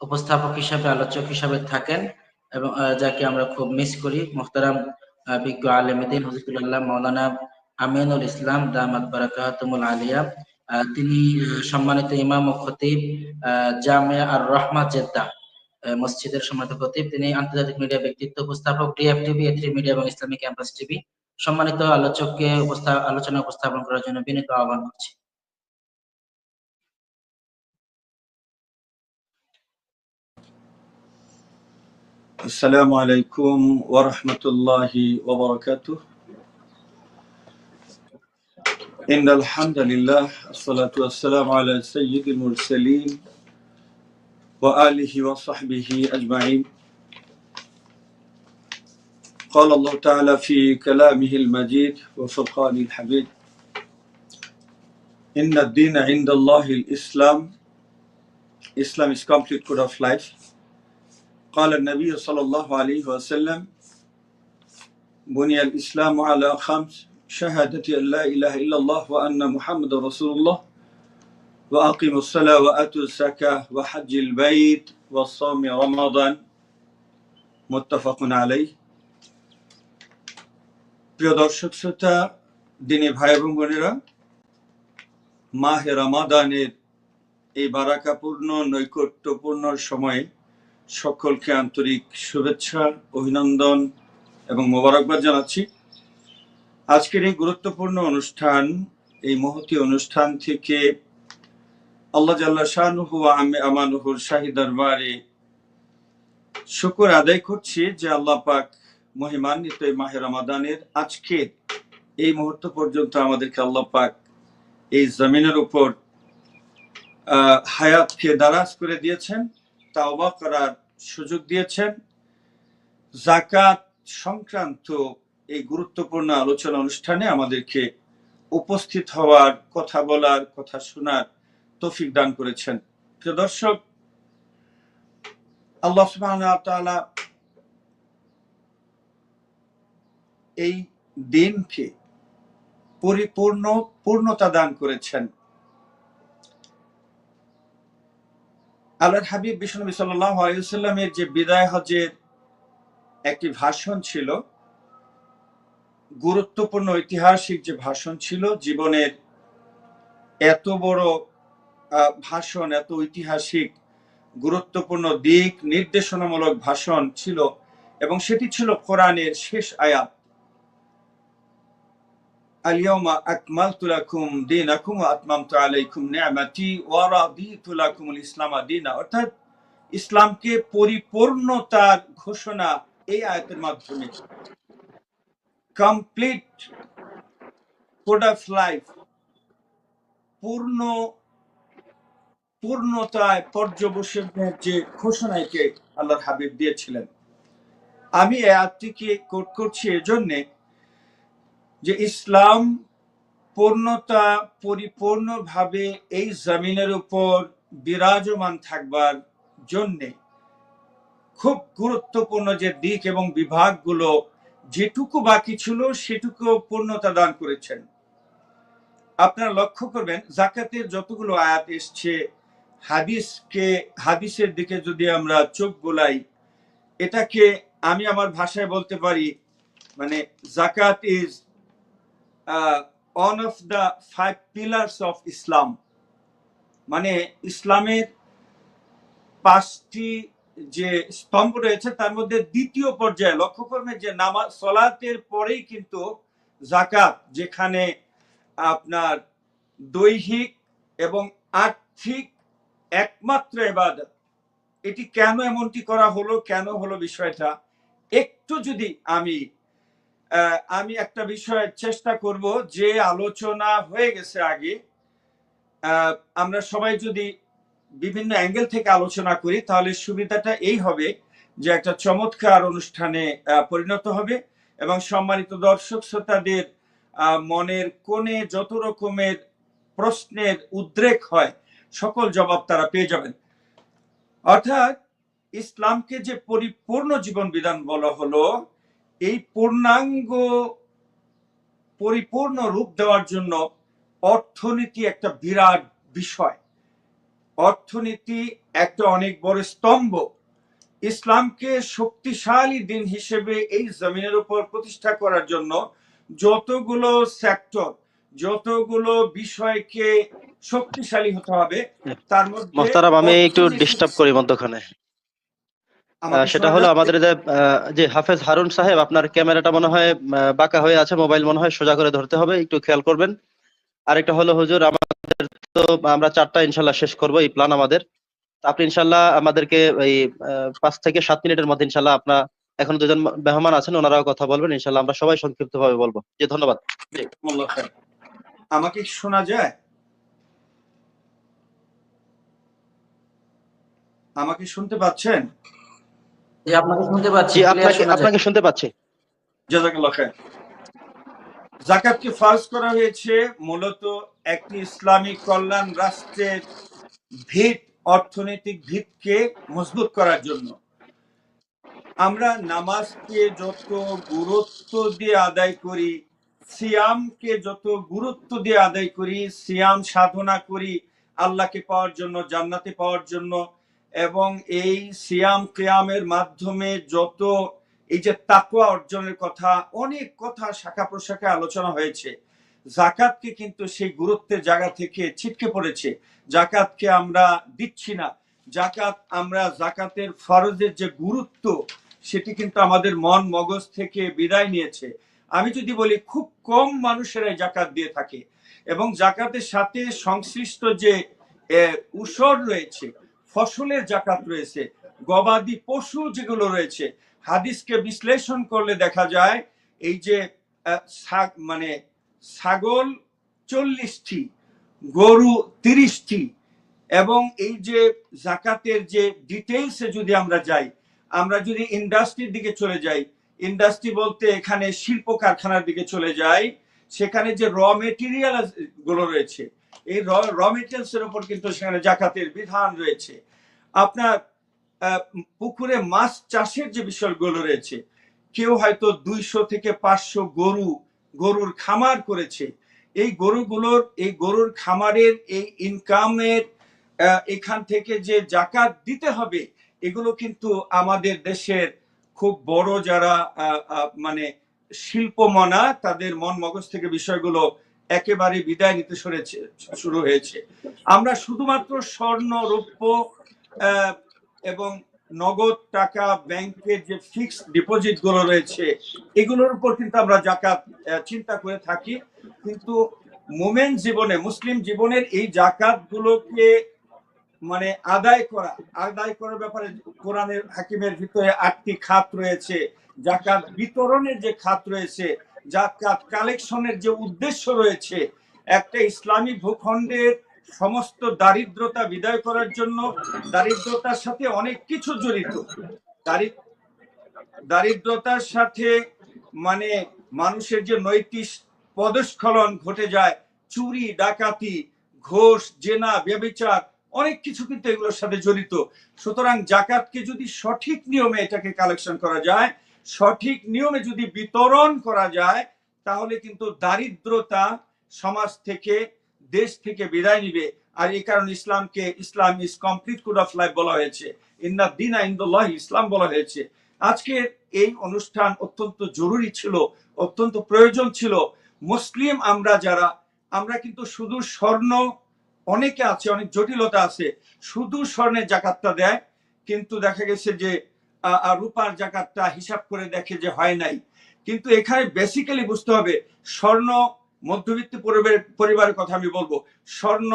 উপস্থাপক হিসাবে, আলোচক হিসাবে থাকেন এবং যাকে আমরা খুব মিস করি, মোহতারাম বিজ্ঞ আলমদিন হজিবুল্লাহ মৌলানা আমিনুল ইসলাম, দামাত বারাকাতুমুল আলিয়া তিনি সম্মানিত ইমাম ও খতিব জামে আর রহমা জেদ্দা মসজিদের সম্মানিত খতিব। তিনি আন্তর্জাতিক মিডিয়া ব্যক্তিত্ব উপস্থাপক ডিএফ টিভি এথ্রি মিডিয়া এবং ইসলামী ক্যাম্পাস টিভি। সম্মানিত আলোচককে আলোচনা উপস্থাপন করার জন্য বিনীত আহ্বান করছি। السلام عليكم ورحمة الله وبركاته. إن الحمد لله الصلاة والسلام على سيد المرسلين وآله وصحبه أجمعين. قال الله تعالى في كلامه المجيد وفرقان الحميد إن الدين عند الله الإسلام. Islam is complete code of life. قال النبي صلى الله عليه وسلم بني الإسلام على خمس شهادة أن لا إله إلا الله وأن محمد رسول الله وأقيموا الصلاة وآتوا الزكاة وحج البيت والصوم رمضان متفق عليه প্রিয় দর্শক শ্রোতা দিনী ভাই এবং বোনেরা মাহে রমাদানের এই বারাকাপূর্ণ নৈকট্যপূর্ণ সময়ে সকলকে আন্তরিক শুভেচ্ছা, অভিনন্দন এবং মোবারকবাদ জানাচ্ছি। আজকের এই গুরুত্বপূর্ণ অনুষ্ঠান, এই মহতি অনুষ্ঠান থেকে আল্লাহ জাল্লা শাহনুহু আমি আমানুহুর দরবারে শুকর আদায় করছি যে আল্লাহ পাক মহিমান্বিত এই মাহের রমাদানের আজকের এই মুহূর্ত পর্যন্ত আমাদেরকে আল্লাহ পাক এই জমিনের উপর হায়াতকে দারাজ করে দিয়েছেন। তাওবা করার সুযোগ দিয়েছেন। জাকাত সংক্রান্ত এই গুরুত্বপূর্ণ আলোচনা অনুষ্ঠানে আমাদেরকে উপস্থিত হওয়ার, কথা বলার, কথা শোনার তৌফিক দান করেছেন। প্রিয় দর্শক, আল্লাহ তাআলা এই দিনকে পরিপূর্ণ, পূর্ণতা দান করেছেন। আল্লাহর হাবিব সাল্লাহ আলাইসাল্লামের যে বিদায় হজের একটি ভাষণ ছিল, গুরুত্বপূর্ণ ঐতিহাসিক যে ভাষণ ছিল, জীবনের এত বড় ভাষণ, এত ঐতিহাসিক, গুরুত্বপূর্ণ দিক, নির্দেশনামূলক ভাষণ ছিল এবং সেটি ছিল কোরআনের শেষ আয়াত। অর্থাৎ ইসলামকে পরিপূর্ণতার ঘোষণা এই আয়াতের মাধ্যমে। কমপ্লিট কোড অফ লাইফ পূর্ণ, পূর্ণতায় পর্যবসনের যে ঘোষণাকে আল্লাহর হাবিব দিয়েছিলেন। আমি এই আয়াতটিকে কোট করছি এজন্যে যে ইসলাম পূর্ণতা পরিপূর্ণভাবে এই জমিনের উপর বিরাজমান থাকবার জন্যে খুব গুরুত্বপূর্ণ যে দিক এবং বিভাগগুলো যেটুকু বাকি ছিল সেটুকু পূর্ণতা দান করেছেন। আপনারা লক্ষ্য করবেন, জাকাতের যতগুলো আয়াত এসছে, হাদিসকে, হাদিসের দিকে যদি আমরা চোখ গোলাই এটাকে আমি আমার ভাষায় বলতে পারি মানে জাকাত is one of the five pillars of Islam মানে ইসলামের পাঁচটি যে স্তম্ভ রয়েছে, তার মধ্যে দ্বিতীয় পর্যায়ে লক্ষ্য করবেন যে নামাজ, সলাতের পরেই কিন্তু জাকাত যেখানে আপনার দৈহিক এবং আর্থিক একমাত্র এবাদত এটি কেন এমনটি করা হলো, কেন হলো বিষয়টা? একটু যদি আমি আমি একটা বিষয়ে চেষ্টা করব যে আলোচনা হয়ে গেছে আগে। আমরা সবাই যদি বিভিন্ন অ্যাঙ্গেল থেকে আলোচনা করি, তাহলে সুবিধাটা এই হবে যে একটা চমৎকার অনুষ্ঠানে পরিণত হবে এবং সম্মানিত দর্শক শ্রোতাদের মনের কোণে যত রকমের প্রশ্নের উদ্রেক হয়, সকল জবাব তারা পেয়ে যাবেন। অর্থাৎ ইসলামকে যে পরিপূর্ণ জীবন বিধান বলা হলো এই পূর্ণাঙ্গ পরিপূর্ণ রূপ দেওয়ার জন্য অর্থনীতি একটা বিরাট বিষয়। অর্থনীতি একটা অনেক বড় স্তম্ভ। ইসলামকে শক্তিশালী দিন হিসেবে এই জমিনের উপর প্রতিষ্ঠা করার জন্য যতগুলো সেক্টর যতগুলো বিষয়কে শক্তিশালী হতে হবে তার মধ্যে আমি একটু ডিস্টার্ব করি মধ্যখানে। সেটা হলো আমাদের যে হাফেজ হারুন সাহেব আপনার ক্যামেরাটা মনে হয় বাঁকা হয়ে আছে মোবাইল মনে হয় সোজা করে ধরতে হবে একটু খেয়াল করবেন। আরেকটা হলো হুজুর আমাদের তো আমরা চারটা ইনশাল্লাহ শেষ করব এই প্ল্যান আমাদের। আপনি ইনশাল্লাহ আমাদেরকে এই পাঁচ থেকে সাত মিনিটের মধ্যে ইনশাল্লাহ আপনার এখন দুজন মেহমান আছেন ওনারাও কথা বলবেন ইনশাল্লাহ আমরা সবাই সংক্ষিপ্ত ভাবে বলব। জি ধন্যবাদ। আমাকে শোনা যায়? আমাকে শুনতে পাচ্ছেন? জি আপনাকে শুনতে পাচ্ছি আপনাকে আপনাকে শুনতে পাচ্ছি। জাজাকাল্লাহ খাইর। জাকাতকে ফার্জ করা হয়েছে মূলত একটি ইসলামী কল্যাণ রাষ্ট্রের ভিত অর্থনৈতিক ভিতকে মজবুত করার জন্য। আমরা নামাজকে যত গুরুত্ব দিয়ে আদায় করি সিয়ামকে যত গুরুত্ব দিয়ে আদায় করি সিয়াম সাধনা করি আল্লাহকে পাওয়ার জন্য জান্নাতে পাওয়ার জন্য এবং এই সিয়াম কিয়ামের মাধ্যমে যত এই যে তাকওয়া অর্জনের কথা, অনেক কথা শাখা প্রশাখায় আলোচনা হয়েছে। জাকাতকে কিন্তু সেই গুরুত্বের জায়গা থেকে ছিটকে পড়েছে। জাকাতকে আমরা দিচ্ছি না। জাকাত আমরা জাকাতের ফরজের যে গুরুত্ব, সেটি কিন্তু আমাদের মন মগজ থেকে বিদায় নিয়েছে। আমি যদি বলি, খুব কম মানুষেরাই জাকাত দিয়ে থাকে। এবং জাকাতের সাথে সংশ্লিষ্ট যে উসর রয়েছে ফসলের জাকাত রয়েছে, গবাদি পশু যেগুলো রয়েছে। হাদিসকে বিশ্লেষণ করলে দেখা যায়, এই যে মানে ছাগল চল্লিশটি, গরু তিরিশটি, এবং এই যে জাকাতের যে ডিটেলসে যদি আমরা যাই, আমরা যদি ইন্ডাস্ট্রির দিকে চলে যাই, ইন্ডাস্ট্রি বলতে এখানে শিল্প কারখানার দিকে চলে যাই, সেখানে যে র মেটেরিয়ালগুলো রয়েছে এই র মেটেরিয়ালস এর উপর কিন্তু সেখানে জাকাতের বিধান রয়েছে। আপনার পুকুরে মাছ চাষের যে বিষয়গুলো রয়েছে, কেউ হয়তো দুইশো থেকে পাঁচশো গরু, গরুর খামার করেছে। এই গরুগুলোর, এই গরুর খামারের, এই ইনকামের এখান থেকে যে জাকাত দিতে হবে, এগুলো কিন্তু আমাদের দেশের খুব বড় যারা মানে শিল্পমনা, তাদের মন মগজ থেকে বিষয়গুলো একেবারে বিদায় নিতে সরেছে, শুরু হয়েছে। আমরা শুধুমাত্র স্বর্ণ, রৌপ্য এবং নগদ টাকা ব্যাংকের যে ফিক্সড ডিপোজিটগুলো রয়েছে, এগুলোর উপর কিন্তু আমরা জাকাত চিন্তা করে থাকি। কিন্তু মোমেন জীবনে, মুসলিম জীবনের এই জাকাত গুলোকে মানে আদায় করা, আদায় করার ব্যাপারে কোরআনের হাকিমের ভিতরে আটটি খাত রয়েছে। জাকাত বিতরণের যে খাত রয়েছে জাকাত কালেকশনের যে উদ্দেশ্য রয়েছে, একটা ইসলামী ভূখণ্ডের সমস্ত দারিদ্রতা বিদায় করার জন্য দারিদ্রতার সাথে অনেক কিছু জড়িত। দারিদ্রতার সাথে মানে মানুষের যে নৈতিক পদস্খলন ঘটে যায়, চুরি, ডাকাতি, ঘোষ, জেনা, ব্যবিচার, অনেক কিছু কিন্তু এগুলোর সাথে জড়িত। সুতরাং জাকাতকে যদি সঠিক নিয়মে এটাকে কালেকশন করা যায় সঠিক নিয়মে যদি বিতরণ করা যায়, তাহলে কিন্তু দারিদ্রতা সমাজ থেকে, দেশ থেকে বিদায় নিবে। আর এই কারণে ইসলামকে, Islam is complete code of life বলা হয়েছে। ইন্না দিনা ইন্দুল্লাহ ইসলাম বলা হয়েছে। আজকের এই অনুষ্ঠান অত্যন্ত জরুরি ছিল, অত্যন্ত প্রয়োজন ছিল। মুসলিম আমরা যারা, আমরা কিন্তু শুধু স্বর্ণ, অনেকে আছে, অনেক জটিলতা আছে। শুধু স্বর্ণের জাকাতটা দেয়, কিন্তু দেখা গেছে যে রূপার জাকাতটা হিসাব করে দেখে যে হয় নাই। কিন্তু এখানে বেসিক্যালি বুঝতে হবে, স্বর্ণ মধ্যবিত্ত পরিবারের কথা আমি বলব। স্বর্ণ,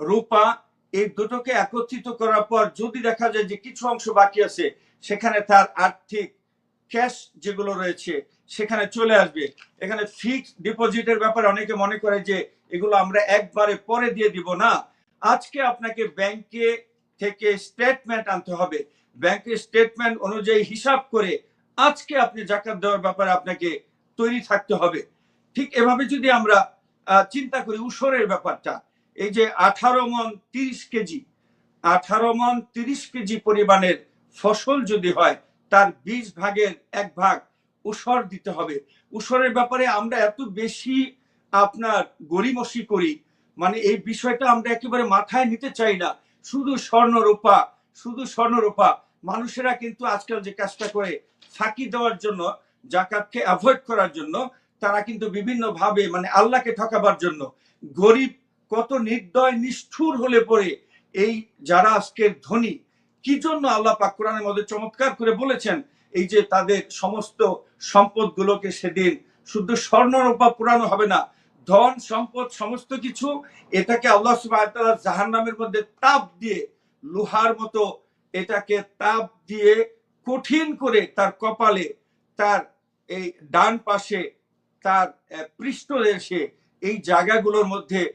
রূপা এই দুটোকে একত্রিত করার পর যদি দেখা যায় যে কিছু অংশ বাকি আছে, সেখানে তার আর্থিক ক্যাশ যেগুলো রয়েছে, সেখানে চলে আসবে। এখানে ফিক্সড ডিপোজিটের ব্যাপারে অনেকে মনে করে যে এগুলো আমরা একবারে পরে দিয়ে দিব না। আজকে আপনাকে ব্যাংকে থেকে স্টেটমেন্ট আনতে হবে। ব্যাংকের স্টেটমেন্ট অনুযায়ী হিসাব করে আজকে আপনি জাকাত দেওয়ার ব্যাপারে আপনাকে তৈরি থাকতে হবে। ঠিক এভাবে যদি আমরা চিন্তা করি উসরের ব্যাপারটা, এই যে আঠারো মন তিরিশ কেজি, আঠারো মন তিরিশ কেজি পরিমাণের ফসল যদি হয়, তার বিশ ভাগের এক ভাগ উসর দিতে হবে। উসরের ব্যাপারে আমরা এত বেশি আপনার গরিমসি করি মানে এই বিষয়টা আমরা একেবারে মাথায় নিতে চাই না। শুধু স্বর্ণ রূপা শুধু স্বর্ণ রূপা মানুষেরা কিন্তু আজকাল যে কাজটা করে ফাঁকি দেওয়ার জন্য, জাকাতকে অ্যাভয়েড করার জন্য, তারা কিন্তু বিভিন্ন ভাবে মানে আল্লাহকে ঠকাবার জন্য গরিব, কত নির্দয়, নিষ্ঠুর হলে পরে এই যারা আজকের ধনী, কি জন্য আল্লাহ পাক কোরআনের মধ্যে চমৎকার করে বলেছেন, এই যে তাদের সমস্ত সম্পদগুলোকে সেদিন শুধু স্বর্ণ রূপা পুরানো হবে না ধন, সম্পদ, সমস্ত কিছু এটাকে আল্লাহ সুবাহ জাহান নামের মধ্যে তাপ দিয়ে, লোহার মতো এটাকে তাপ দিয়ে কঠিন করে তার কপালে, তার এই ডান পাশে, তার পৃষ্ঠদেশে এই জায়গাগুলোর মধ্যে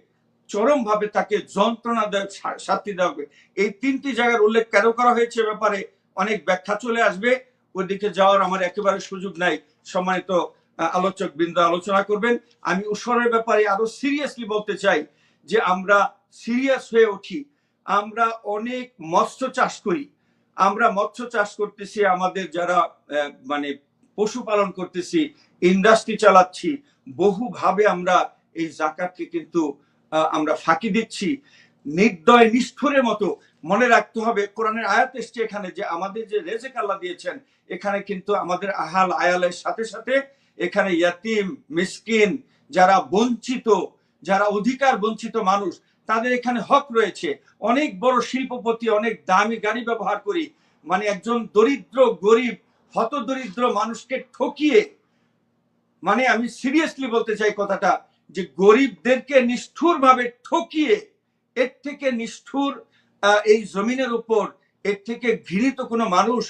চরমভাবে তাকে যন্ত্রণাদায়ক শা- শাস্তি দেওয়া হবে। এই তিনটি জায়গার উল্লেখ কেন করা হয়েছে ব্যাপারে অনেক ব্যাখ্যা চলে আসবে। ওইদিকে যাওয়ার আমার একেবারে সুযোগ নাই। সম্মানিত আলোচক বৃন্দ আলোচনা করবেন। আমি উসরের ব্যাপারে আরও সিরিয়াসলি বলতে চাই যে আমরা সিরিয়াস হয়ে উঠি। আমরা অনেক মৎস্য চাষ করি। আমরা মৎস্য চাষ করতেছি, আমাদের যারা মানে পশুপালন করতেছি ইন্ডাস্ট্রি চালাচ্ছি, বহুভাবে আমরা এই জাকাতকে কিন্তু আমরা ফাঁকি দিচ্ছি। নির্দয় নিষ্ঠুরের মতো মনে রাখতে হবে, কোরআনের আয়াত এসছে এখানে যে আমাদের যে রেজেক আল্লাহ দিয়েছেন, এখানে কিন্তু আমাদের আহাল আয়ালের সাথে সাথে এখানে ইয়াতিম, মিসকিন, যারা বঞ্চিত, যারা অধিকার বঞ্চিত মানুষ, তাদের এখানে হক রয়েছে। অনেক বড় শিল্পপতি, অনেক দামি গাড়ি ব্যবহার করি। মানে একজন দরিদ্র, গরিব হত দরিদ্র মানুষকে ঠকিয়ে মানে আমি সিরিয়াসলি বলতে চাই কথাটা, যে গরিবদেরকে নিষ্ঠুর ভাবে ঠকিয়ে, এর থেকে নিষ্ঠুর এই জমিনের উপর, এর থেকে ঘৃণিত কোনো মানুষ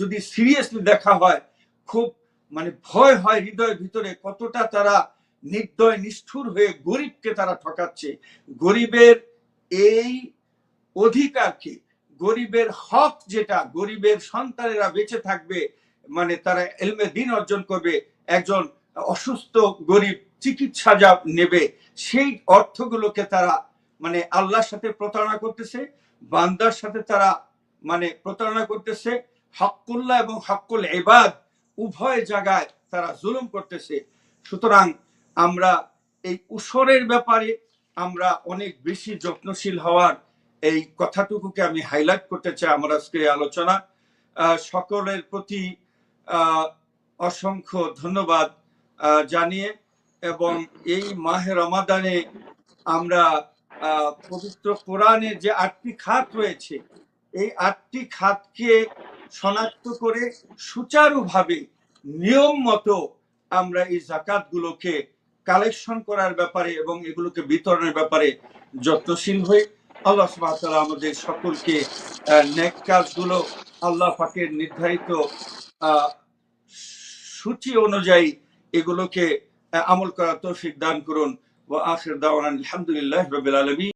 যদি সিরিয়াসলি দেখা হয়, খুব মানে ভয় হয় হৃদয়ের ভিতরে কতটা তারা নির্দয়, নিষ্ঠুর হয়ে গরিবকে তারা ঠকাচ্ছে। গরিবের এই অধিকারকে, গরিবের হক যেটা, গরিবের সন্তানেরা বেঁচে থাকবে মানে তারা এলমে দিন অর্জন করবে, একজন অসুস্থ গরিব চিকিৎসা যা নেবে, সেই অর্থগুলোকে তারা মানে আল্লাহর সাথে প্রতারণা করতেছে, বান্দার সাথে তারা মানে প্রতারণা করতেছে। হকুল্লাহ এবং হকুল এবাদ উভয় জায়গায় তারা জুলুম করতেছে। সুতরাং আমরা এই উসরের ব্যাপারে আমরা অনেক বেশি যত্নশীল হওয়ার এই কথাটুকুকে আমি হাইলাইট করতে চাই আমার আজকে আলোচনা। সকলের প্রতি অসংখ্য ধন্যবাদ জানিয়ে এবং এই মাহে রমাদানে আমরা পবিত্র কোরআনের যে আটটি খাত রয়েছে, এই আটটি খাতকে শনাক্ত করে সুচারুভাবে নিয়ম মতো আমরা এই জাকাতগুলোকে কালেকশন করার ব্যাপারে এবং এগুলোকে বিতরণের ব্যাপারে যত্নশীল হই। আল্লাহ তাআলা আমাদের সকলকে নেক কাজগুলো আল্লাহ পাকের নির্ধারিত সূচি অনুযায়ী এগুলোকে আমল করার তৌফিক দান করুন। ওয়া আখির দাওয়ানা আলহামদুলিল্লাহি রাব্বিল আলামিন।